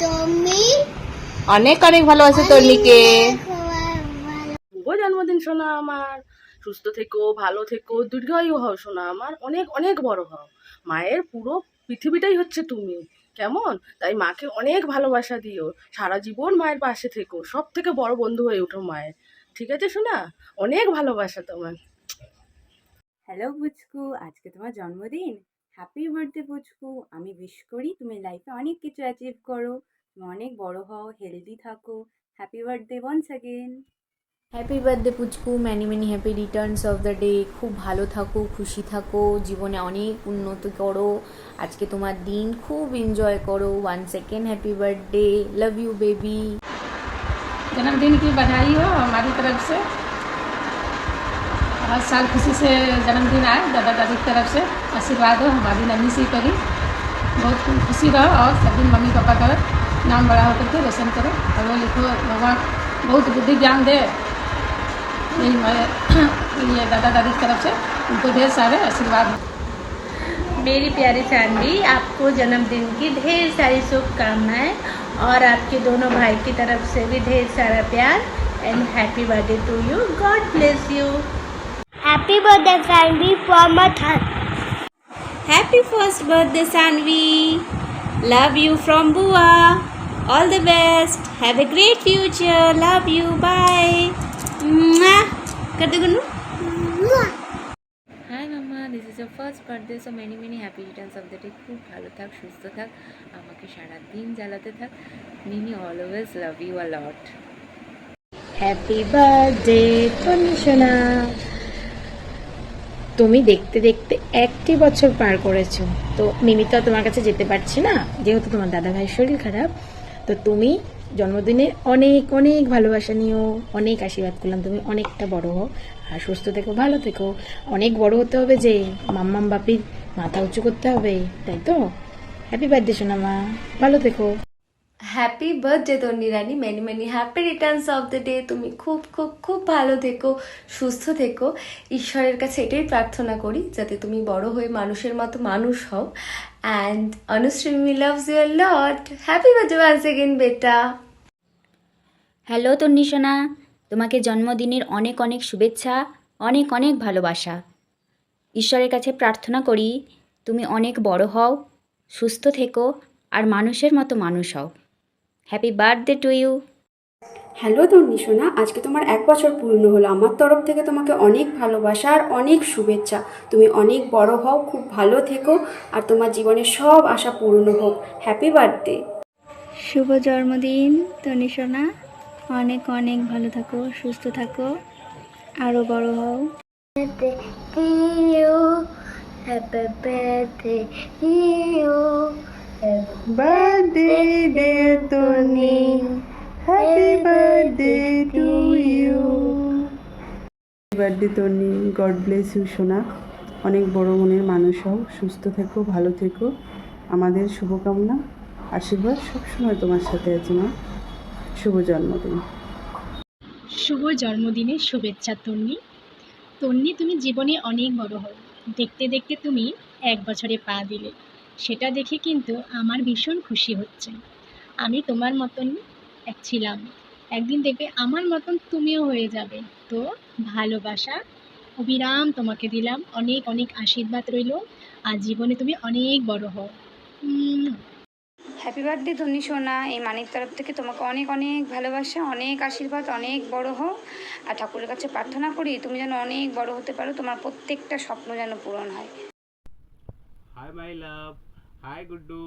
তুমি? অনেক অনেক ভালোবাসে শুভ জন্মদিন শোনা আমার। সুস্থ থেকো ভালো থেকো দীর্ঘায়ু হও শোনা আমার। অনেক অনেক বড় হও। মায়ের পুরো পৃথিবীটাই হচ্ছে তুমি। কেমন? তাই মাকে অনেক ভালোবাসা দিও। সারা জীবন মায়ের পাশে থেকো। সব থেকে বড় বন্ধু হয়ে ওঠো মায়ের। ঠিক আছে শোনা অনেক ভালোবাসা তোমার হ্যালো পুচকু আজকে তোমার জন্মদিন? হ্যাপি বার্থডে পুচকু আমি উইশ করি তুমি লাইফে অনেক কিছু অ্যাচিভ করো তুমি অনেক বড় হও হেলদি থাকো happy birthday once again happy birthday পুচকু many many happy returns of the day খুব ভালো থাকো খুশি থাকো জীবনে অনেক উন্নতি করো আজকে তোমার দিন খুব এনজয় করো one second happy birthday love you baby जन्मदिन की बधाई हो हमारी तरफ से हर साल खुशी से जन्मदिन आए, दादा दादी की तरफ़ से। आशीर्वाद हो हमारी नन्ही सी करी। बहुत खुशी रहो और सभी मम्मी पापा का नाम बड़ा होकर के रोशन करो। पढ़ो लिखो, भगवान बहुत बुद्धि ज्ञान दे। यही ये दादा दादी की तरफ़ से। उनको ढेर सारे आशीर्वाद। मेरी प्यारी चांदी आपको जन्मदिन की ढेर सारी शुभकामनाएँ और आपके दोनों भाई की तरफ़ से भी ढेर सारा प्यार। And happy birthday to you God bless you happy birthday family for my third happy first birthday Sanvi love you from বুয়া all the best have a great future love you bye कर दे Gunnu hi mamma this is your first birthday so many many happy returns of the day খুব ভালো থাক সুস্থ থাক আমাকে সারা দিন জ্বালাতে থাক Mini always love you a lot happy birthday তনিশোনা তুমি দেখতে দেখতে একটি বছর পার করেছ। তো মিমি তো আর তোমার কাছে যেতে পারছি না, যেহেতু তোমার দাদা ভাইয়ের শরীর খারাপ, তো তুমি জন্মদিনে অনেক অনেক ভালোবাসা নিও, অনেক আশীর্বাদ করলাম, তুমি অনেকটা বড় হও, আর সুস্থ থেকো, ভালো থেকো। অনেক বড় হতে হবে যে মাম্মাম, বাপির মাথা উঁচু করতে হবে, তাই তো? হ্যাপি বার্থডে সোনা মা ভালো থেকো। Happy birthday Tanni Rani many many happy returns of the day তুমি খুব খুব খুব ভালো থেকো, সুস্থ থেকো। ঈশ্বরের কাছে এটাই প্রার্থনা করি, যাতে তুমি বড় হয়ে মানুষের মতো মানুষ হও। And Anushree loves your lot happy birthday once again বেটা হ্যালো তন্নিশোনা তোমাকে জন্মদিনের অনেক অনেক শুভেচ্ছা, অনেক অনেক ভালোবাসা। ঈশ্বরের কাছে প্রার্থনা করি, তুমি অনেক বড় হও, সুস্থ থেকো, আর মানুষের মতো মানুষ হও। Happy birthday to you hello Tanni সোনা। আজকে তোমার এক বছর পূর্ণ হলো। আমার তরফ থেকে তোমাকে অনেক ভালোবাসা আর অনেক শুভেচ্ছা। তুমি অনেক বড় হও খুব ভালো থেকো আর তোমার জীবনের সব আশা পূর্ণ হোক। হ্যাপি বার্থডে শুভ জন্মদিন তনিশোনা অনেক অনেক ভালো থাকো সুস্থ থাকো আরও বড় হও। Happy birthday birthday dear Tani happy birthday to you birthday Tani God bless you সোনা অনেক বড় মনের মানুষ হও সুস্থ থেকো ভালো থেকো আমাদের শুভকামনা আশীর্বাদ সবসময় তোমার সাথে আছে মা শুভ জন্মদিন শুভ জন্মদিনের শুভেচ্ছা, তন্নি। তন্নি, তুমি জীবনে অনেক বড় হও। দেখতে দেখতে তুমি এক বছরে পা দিলে। সেটা দেখে কিন্তু আমার ভীষণ খুশি হচ্ছে। আমি তোমার মতন এক ছিলাম। একদিন দেখবে আমার মতন তুমিও হয়ে যাবে। তো ভালোবাসা অবিরাম তোমাকে দিলাম। অনেক অনেক আশীর্বাদ রইল। আর জীবনে তুমি অনেক বড় হও। হ্যাপি বার্থডে ধনী সোনা। এই মানিক তরফ থেকে তোমাকে অনেক অনেক ভালোবাসা অনেক আশীর্বাদ অনেক বড় হও। আর ঠাকুরের কাছে প্রার্থনা করি তুমি যেন অনেক বড় হতে পারো। তোমার প্রত্যেকটা স্বপ্ন যেন পূরণ হয়। Hi my love hi Guddu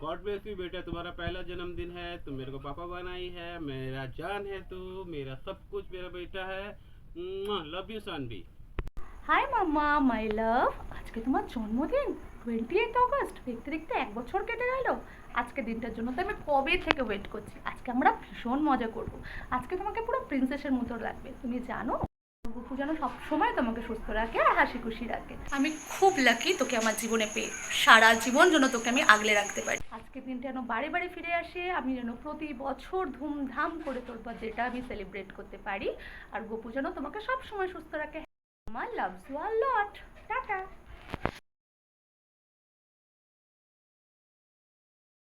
god bless you बेटा तुम्हारा पहला जन्मदिन है तुम मेरे को पापा बनाई है मेरा जान है तू मेरा सब कुछ मेरा बेटा है love you Sanvi hi mamma my love আজকে তোমার জন্মদিন টোয়েন্টি এইট অগস্ট দেখতে দেখতে এক বছর কেটে গেল আজকে দিনটার জন্য তো আমি কবে থেকে ওয়েট করছি আজকে আমরা ভীষণ মজা করব আজকে তোমাকে পুরো প্রিন্সেসের মতো লাগবে তুমি জানো গুপু যেন সবসময় তোমাকে সুস্থ রাখে আর হাসি খুশি রাখে। আমি খুব লাকি তোকে আমার জীবনে পেয়ে। সারা জীবন যেন তোকে আমি আগলে রাখতে পারি। আজকের দিনটা যেন বাড়ি বাড়ি ফিরে আসে আমি যেন প্রতি বছর ধুমধাম করে তোর বার্থডেটা আমি সেলিব্রেট করতে পারি আর গোপু যেন তোমাকে সবসময় সুস্থ রাখে। আমার লাভস ইউ আর লট